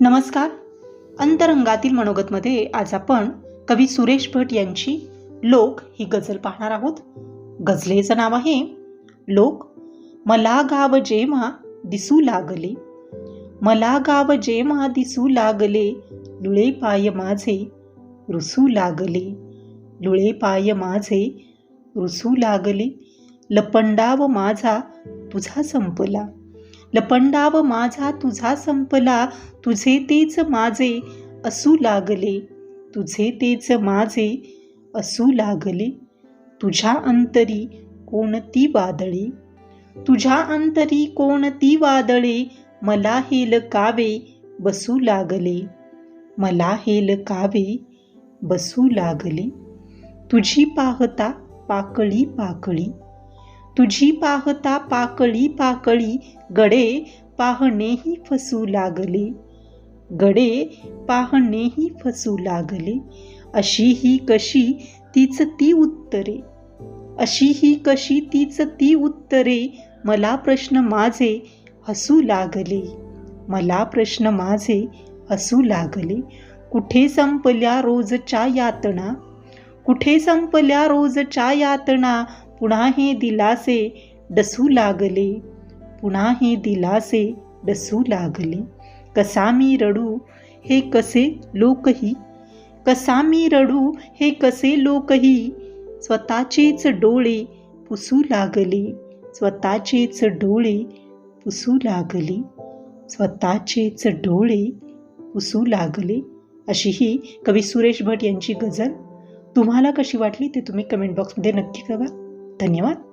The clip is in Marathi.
नमस्कार. अंतरंगातील मनोगतमध्ये आज आपण कवी सुरेश भट यांची लोक ही गझल पाहणार आहोत. गझलेचं नाव आहे लोक मला गाव जेव्हा दिसू लागले. मला गाव जेव्हा दिसू लागले लुळे पाय माझे रुसू लागले. लुळे पाय माझे रुसू लागले लपंडाव माझा तुझा संपला. लपंडाव माझा तुझा संपला तुझे तेच माझे असू लागले. तुझे तेच माझे असू लागले. तुझ्या अंतरी कोणती वादळे? तुझ्या अंतरी कोणती वादळे? मला हेल कावे बसू लागले. मला हेल कावे बसू लागले. तुझी पाहता पाकळी पाकळी तुझी पाहता पाकळी पाकळी गडे पाहणेही फसू लागले. गडे पाहणेही फसू लागले. अशी ही कशी तीच ती उत्तरे. अशी ही कशी तीच ती उत्तरे. मला प्रश्न माझे हसू लागले. मला प्रश्न माझे हसू लागले. कुठे संपल्या रोजच्या यातना? कुठे संपल्या रोजच्या यातना? पुन्हा हे दिलासे डसू लागले. पुन्हा हे दिलासे डसू लागले. कसा मी रडू हे कसे लोकही? कसा मी रडू हे कसे लोकही? स्वतःचेच डोळे पुसू लागले. स्वतःचेच डोळे पुसू लागले. स्वतःचेच डोळे पुसू लागले. अशी ही कवी सुरेश भट यांची गझल. तुम्हाला कशी वाटली ते तुम्ही कमेंट बॉक्समध्ये नक्की कळवा. धन्यवाद